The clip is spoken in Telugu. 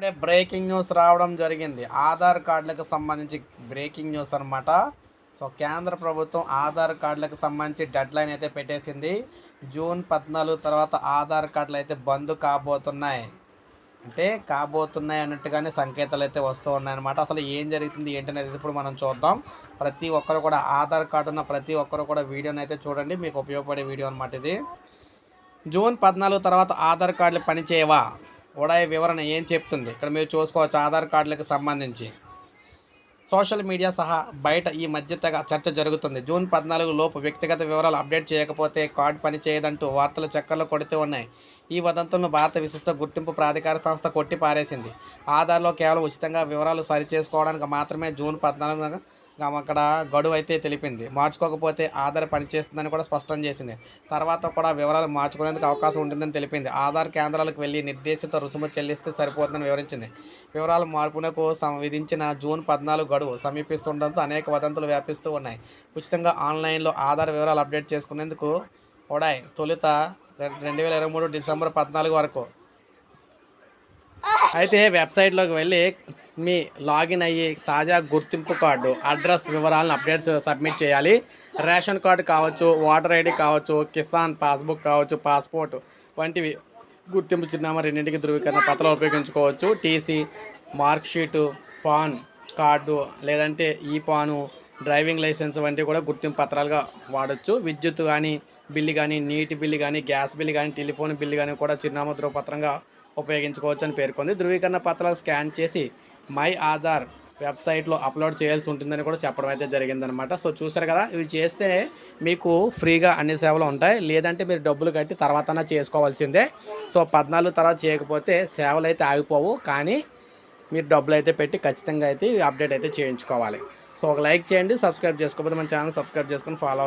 ఇప్పుడే బ్రేకింగ్ న్యూస్ రావడం జరిగింది. ఆధార్ కార్డులకు సంబంధించి బ్రేకింగ్ న్యూస్ అనమాట సో కేంద్ర ప్రభుత్వం ఆధార్ కార్డులకు సంబంధించి డెడ్ లైన్ అయితే పెట్టేసింది. జూన్ పద్నాలుగు తర్వాత ఆధార్ కార్డులు అయితే బంద్ కాబోతున్నాయి. అంటే కాబోతున్నాయి అన్నట్టుగానే సంకేతాలు అయితే వస్తూ ఉన్నాయన్నమాట అసలు ఏం జరుగుతుంది ఏంటనేది ఇప్పుడు మనం చూద్దాం. ప్రతి ఒక్కరు కూడా ఆధార్ కార్డు ఉన్న ప్రతి ఒక్కరు కూడా వీడియోని అయితే చూడండి. మీకు ఉపయోగపడే వీడియో అనమాట ఇది. జూన్ పద్నాలుగు తర్వాత ఆధార్ కార్డులు పనిచేయవా? ఉడాయి వివరణ ఏం చెప్తుంది? ఇక్కడ మీరు చూసుకోవచ్చు ఆధార్ కార్డులకు సంబంధించి. సోషల్ మీడియా సహా బయట ఈ మధ్య తెగ చర్చ జరుగుతుంది. జూన్ పద్నాలుగు లోపు వ్యక్తిగత వివరాలు అప్డేట్ చేయకపోతే కార్డు పని చేయదంటూ వార్తలు చక్కర్లు కొడుతూ ఉన్నాయి. ఈ వదంతులను భారత విశిష్ట గుర్తింపు ప్రాధికార సంస్థ కొట్టి పారేసింది ఆధార్లో కేవలం ఉచితంగా వివరాలు సరిచేసుకోవడానికి మాత్రమే జూన్ పద్నాలుగున అక్కడ గడువు అయితే తెలిపింది. మార్చుకోకపోతే ఆధార్ పనిచేస్తుందని కూడా స్పష్టం చేసింది. తర్వాత కూడా వివరాలు మార్చుకునేందుకు అవకాశం ఉంటుందని తెలిపింది. ఆధార్ కేంద్రాలకు వెళ్ళి నిర్దేశిత రుసుము చెల్లిస్తే సరిపోతుందని వివరించింది. వివరాల మార్పునకు విధించిన జూన్ పద్నాలుగు గడువు సమీపిస్తుండటంతో అనేక వదంతులు వ్యాపిస్తూ ఉన్నాయి. ఉచితంగా ఆన్లైన్లో ఆధార్ వివరాలు అప్డేట్ చేసుకునేందుకు ఉడాయ్ తొలుత రె- రెండు వేల ఇరవై మూడు డిసెంబర్ పద్నాలుగు వరకు. అయితే వెబ్సైట్లోకి వెళ్ళి మీ లాగిన్ అయ్యి తాజా గుర్తింపు కార్డు అడ్రస్ వివరాలను అప్డేట్స్ సబ్మిట్ చేయాలి. రేషన్ కార్డు కావచ్చు ఓటర్ ఐడి కావచ్చు కిసాన్ పాస్బుక్ కావచ్చు పాస్పోర్ట్ వంటివి గుర్తింపు చిరునామా రెండింటికి ధృవీకరణ పత్రాలు ఉపయోగించుకోవచ్చు. టీసీ మార్క్షీటు పాన్ కార్డు లేదంటే ఈ పాను డ్రైవింగ్ లైసెన్స్ వంటివి కూడా గుర్తింపు పత్రాలుగా వాడచ్చు. విద్యుత్ కానీ బిల్లు కానీ నీటి బిల్లు కానీ గ్యాస్ బిల్లు కానీ టెలిఫోన్ బిల్లు కానీ కూడా చిరునామా ధృవపత్రంగా ఉపయోగించుకోవచ్చు అని పేర్కొంది. ధృవీకరణ పత్రాలు స్కాన్ చేసి మై ఆధార్ వెబ్సైట్లో అప్లోడ్ చేయాల్సి ఉంటుందని కూడా చెప్పడం అయితే జరిగిందనమాట సో చూసారు కదా ఇవి చేస్తే మీకు ఫ్రీగా అన్ని సేవలు ఉంటాయి. లేదంటే మీరు డబ్బులు కట్టి తర్వాత చేసుకోవాల్సిందే. సో పద్నాలుగు తర్వాత చేయకపోతే సేవలు అయితే ఆగిపోవు. కానీ మీరు డబ్బులు అయితే పెట్టి ఖచ్చితంగా అయితే అప్డేట్ అయితే చేయించుకోవాలి. సో ఒక లైక్ చేయండి సబ్స్క్రైబ్ చేసుకోకపోతే మన ఛానల్ సబ్స్క్రైబ్ చేసుకొని ఫాలో